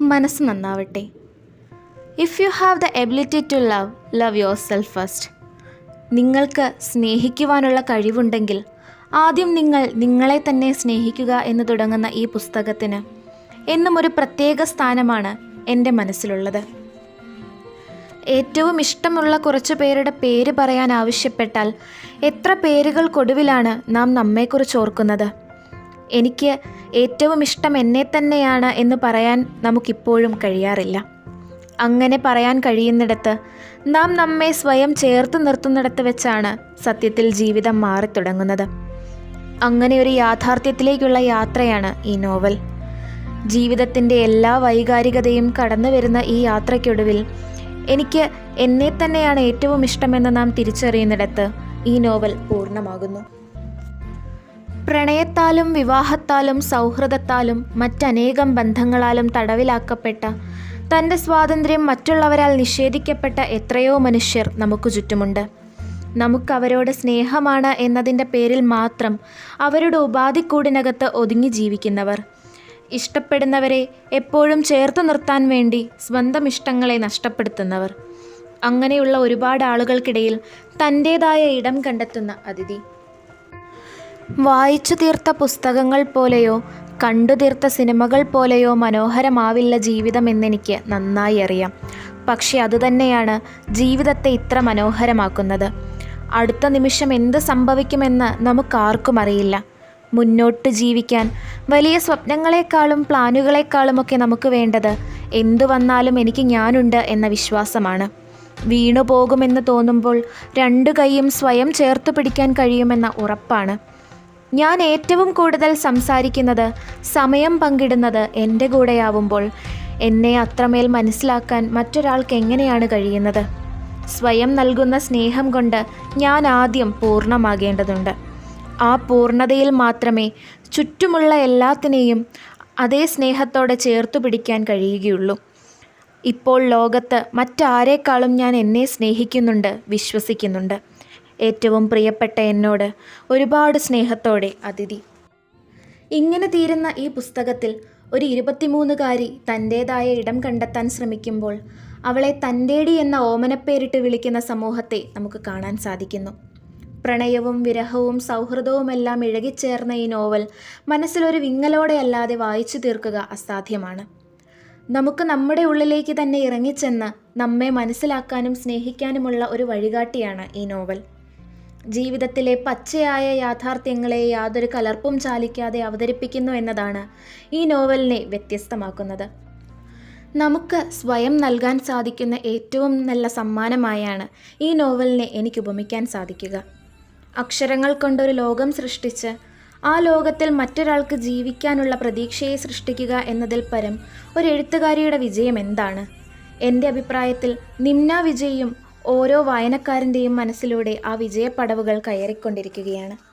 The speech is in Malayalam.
മനസ്സ് നന്നാവട്ടെ. If you have the ability to love love yourself first നിങ്ങൾക്ക് സ്നേഹിക്കുവാനുള്ള കഴിവുണ്ടെങ്കിൽ ആദ്യം നിങ്ങൾ നിങ്ങളെ തന്നെ സ്നേഹിക്കുക എന്ന് തുടങ്ങുന്ന ഈ പുസ്തകത്തിന് എന്നും ഒരു പ്രത്യേക സ്ഥാനമാണ് എന്റെ മനസ്സിലുള്ളത്. ഏറ്റവും ഇഷ്ടമുള്ള കുറച്ച് പേരുടെ പേര് പറയാൻ ആവശ്യപ്പെട്ടാൽ എത്ര പേരുകൾക്കൊടുവിലാണ് നാം നമ്മെക്കുറിച്ച് ഓർക്കുന്നത്? എനിക്ക് ഏറ്റവും ഇഷ്ടം എന്നെ തന്നെയാണ് എന്ന് പറയാൻ നമുക്കിപ്പോഴും കഴിയാറില്ല. അങ്ങനെ പറയാൻ കഴിയുന്നിടത്ത് നാം നമ്മെ സ്വയം ചേർത്ത് നിർത്തുന്നിടത്ത് വെച്ചാണ് സത്യത്തിൽ ജീവിതം മാറി തുടങ്ങുന്നത്. അങ്ങനെ ഒരു യാഥാർത്ഥ്യത്തിലേക്കുള്ള യാത്രയാണ് ഈ നോവൽ. ജീവിതത്തിന്റെ എല്ലാ വൈകാരികതയും കടന്നു വരുന്ന ഈ യാത്രയ്ക്കൊടുവിൽ എനിക്ക് എന്നെ തന്നെയാണ് ഏറ്റവും ഇഷ്ടമെന്ന് നാം തിരിച്ചറിയുന്നിടത്ത് ഈ നോവൽ പൂർണമാകുന്നു. പ്രണയത്താലും വിവാഹത്താലും സൗഹൃദത്താലും മറ്റനേകം ബന്ധങ്ങളാലും തടവിലാക്കപ്പെട്ട തന്റെ സ്വാതന്ത്ര്യം മറ്റുള്ളവരാൽ നിഷേധിക്കപ്പെട്ട എത്രയോ മനുഷ്യർ നമുക്ക് ചുറ്റുമുണ്ട്. നമുക്കവരോട് സ്നേഹമാണ് എന്നതിന്റെ പേരിൽ മാത്രം അവരുടെ ഉപാധിക്കൂടിനകത്ത് ഒതുങ്ങി ജീവിക്കുന്നവർ. ഇഷ്ടപ്പെടുന്നവരെ എപ്പോഴും ചേർത്ത് നിർത്താൻ വേണ്ടി സ്വന്തം ഇഷ്ടങ്ങളെ നഷ്ടപ്പെടുത്തുന്നവർ. അങ്ങനെയുള്ള ഒരുപാട് ആളുകൾക്കിടയിൽ തന്റേതായ ഇടം കണ്ടെത്തുന്ന അതിഥി. വായിച്ചു തീർത്ത പുസ്തകങ്ങൾ പോലെയോ കണ്ടു തീർത്ത സിനിമകൾ പോലെയോ മനോഹരമാവില്ല ജീവിതം എന്നെനിക്ക് നന്നായി അറിയാം. പക്ഷെ അതുതന്നെയാണ് ജീവിതത്തെ ഇത്ര മനോഹരമാക്കുന്നത്. അടുത്ത നിമിഷം എന്ത് സംഭവിക്കുമെന്ന് നമുക്കാർക്കും അറിയില്ല. മുന്നോട്ട് ജീവിക്കാൻ വലിയ സ്വപ്നങ്ങളെക്കാളും പ്ലാനുകളെക്കാളുമൊക്കെ നമുക്ക് വേണ്ടത് എന്തു വന്നാലും എനിക്ക് ഞാനുണ്ട് എന്ന വിശ്വാസമാണ്. വീണു പോകുമെന്ന് തോന്നുമ്പോൾ രണ്ടു കൈയും സ്വയം ചേർത്ത് പിടിക്കാൻ കഴിയുമെന്ന ഉറപ്പാണ്. ഞാൻ ഏറ്റവും കൂടുതൽ സംസാരിക്കുന്നത് സമയം പങ്കിടുന്നത് എന്റെ കൂടെയാവുമ്പോൾ. എന്നെ അത്രമേൽ മനസ്സിലാക്കാൻ മറ്റൊരാൾക്ക് എങ്ങനെയാണ് കഴിയുന്നത്? സ്വയം നൽകുന്ന സ്നേഹം കൊണ്ട് ഞാൻ ആദ്യം പൂർണമാകേണ്ടതുണ്ട്. ആ പൂർണതയിൽ മാത്രമേ ചുറ്റുമുള്ള എല്ലാത്തിനെയും അതേ സ്നേഹത്തോടെ ചേർത്തു പിടിക്കാൻ കഴിയുകയുള്ളൂ. ഇപ്പോൾ ലോകത്ത് മറ്റാരേക്കാളും ഞാൻ എന്നെ സ്നേഹിക്കുന്നുണ്ട് വിശ്വസിക്കുന്നുണ്ട്. ഏറ്റവും പ്രിയപ്പെട്ട എന്നോട് ഒരുപാട് സ്നേഹത്തോടെ അതിഥി. ഇങ്ങനെ തീരുന്ന ഈ പുസ്തകത്തിൽ ഒരു ഇരുപത്തിമൂന്നുകാരി തന്റേതായ ഇടം കണ്ടെത്താൻ ശ്രമിക്കുമ്പോൾ അവളെ തന്റേടി എന്ന ഓമനപ്പേരിട്ട് വിളിക്കുന്ന സമൂഹത്തെ നമുക്ക് കാണാൻ സാധിക്കുന്നു. പ്രണയവും വിരഹവും സൗഹൃദവുമെല്ലാം ഇഴകിച്ചേർന്ന ഈ നോവൽ മനസ്സിലൊരു വിങ്ങലോടെ അല്ലാതെ വായിച്ചു തീർക്കുക അസാധ്യമാണ്. നമുക്ക് നമ്മുടെ ഉള്ളിലേക്ക് തന്നെ ഇറങ്ങിച്ചെന്ന് നമ്മെ മനസ്സിലാക്കാനും സ്നേഹിക്കാനുമുള്ള ഒരു വഴികാട്ടിയാണ് ഈ നോവൽ. ജീവിതത്തിലെ പച്ചയായ യാഥാർത്ഥ്യങ്ങളെ യാതൊരു കലർപ്പും ചാലിക്കാതെ അവതരിപ്പിക്കുന്നു എന്നതാണ് ഈ നോവലിനെ വ്യത്യസ്തമാക്കുന്നത്. നമുക്ക് സ്വയം നൽകാൻ സാധിക്കുന്ന ഏറ്റവും നല്ല സമ്മാനമായാണ് ഈ നോവലിനെ എനിക്ക് ഉപമിക്കാൻ സാധിക്കുക. അക്ഷരങ്ങൾ കൊണ്ടൊരു ലോകം സൃഷ്ടിച്ച് ആ ലോകത്തിൽ മറ്റൊരാൾക്ക് ജീവിക്കാനുള്ള പ്രതീക്ഷയെ സൃഷ്ടിക്കുക എന്നതിൽ പരം ഒരു എഴുത്തുകാരിയുടെ വിജയം എന്താണ്? എന്റെ അഭിപ്രായത്തിൽ നിമ്ന വിജയും ഓരോ വായനക്കാരന്റെയും മനസ്സിലൂടെ ആ വിജയപ്പടവുകൾ കയറിക്കൊണ്ടിരിക്കുകയാണ്.